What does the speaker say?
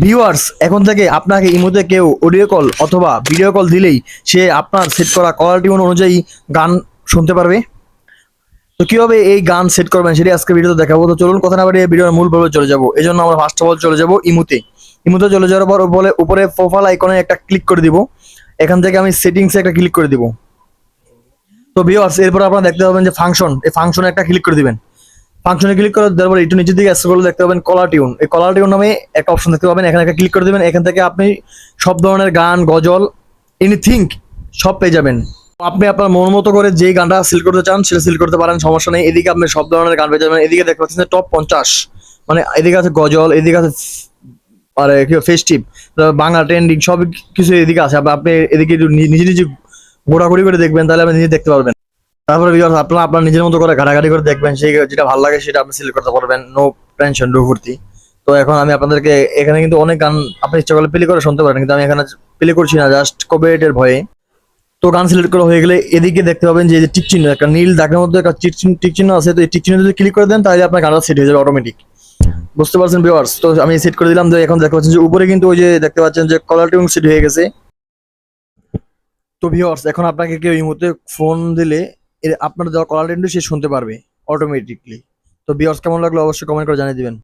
Viewers এখন থেকে আপনাকে ইমোতে কেউ অডিও কল অথবা ভিডিও কল দিলেই সে আপনার সেট করা কলার টিউন অনুযায়ী গান শুনতে পারবে। তো কীভাবে এই গান সেট করবেন সেটি আজকে ভিডিওতে দেখাবো। তো চলুন কথা না বাড়িয়ে ভিডিওর মূল চলে যাব। এই জন্য আমরা ফার্স্ট অফ অল চলে যাব ইমুতে। ইমুতে চলে যাওয়ার পর বলে উপরে প্রোফাইল আইকনে একটা ক্লিক করে দিব। এখান থেকে আমি সেটিংসে একটা ক্লিক করে দিব। তো ভিউয়ার্স এরপর আপনারা দেখতে পাবেন যে ফাংশন এই ফাংশনে একটা ক্লিক করে দিবেন। ফাংশনে ক্লিক করে দেওয়ার পর একটু নিচের দিকে স্ক্রল করলে দেখতে পাবেন কলার টিউন এই কলার টিউন নামে একটা অপশন দেখতে পাবেন। এখানে একটা ক্লিক করে দেবেন। এখান থেকে আপনি সব ধরনের গান, গজল এনিথিং সব পেয়ে যাবেন। আপনি আপনার মন মতো করে যে গানটা সিল করতে চান, সেটা সিল করতে পারেন। সমস্যা নেই। এদিকে আপনি সব ধরনের গান পেয়ে যাবেন। এদিকে দেখতে পাচ্ছেন টপ পঞ্চাশ। মানে এদিকে আছে গজল, এদিকে আছে আরে কি ফেস্টিভ বাংলা ট্রেন্ডিং সব কিছু এদিকে আছে। আপনি এদিকে নিজে নিজে ঘোরাঘুরি করে দেখবেন, তাহলে আপনি নিজে দেখতে পারবেন। তারপরে viewers, আপনারা আপনার নিজের মতো করে ঘাটাঘাটি করে দেখবেন সেই যেটা ভালো লাগে সেটা আপনি সিলেক্ট করতে পারবেন। নো টেনশন নো ফুর্তি তো এখন আমি আপনাদেরকে এখানে কিন্তু অনেক গান আপনি ইচ্ছা করলে প্লে করে শুনতে পারেন কিন্তু আমি এখানে প্লে করছি না জাস্ট কপিরাইটের ভয়ে। তো গান সিলেক্ট করা হয়ে গেলে এদিকে দেখতে পাবেন যে টিক চিহ্ন একটা নীল দাগের মধ্যে একটা টিক চিহ্ন আছে তো এই টিক চিহ্ন যদি ক্লিক করে দেন তাহলে আপনার গানটা সেট হয়ে যাবে অটোমেটিক বুঝতে পারছেন ভিউয়ার্স তো আমি সেট করে দিলাম তো এখন দেখতে পাচ্ছেন যে উপরে কিন্তু ওই যে দেখতে পাচ্ছেন যে কলার টিউন সেট হয়ে গেছে। তো ভিউয়ার্স এখন আপনাকে কেউ এই মুহূর্তে ফোন দিলে এর আপনার দেওয়া কলার টিউনটি সে শুনতে পারবে অটোমেটিকলি তো বিয়ার্স কেমন লাগল অবশ্যই কমেন্ট করে জানিয়ে দিবেন।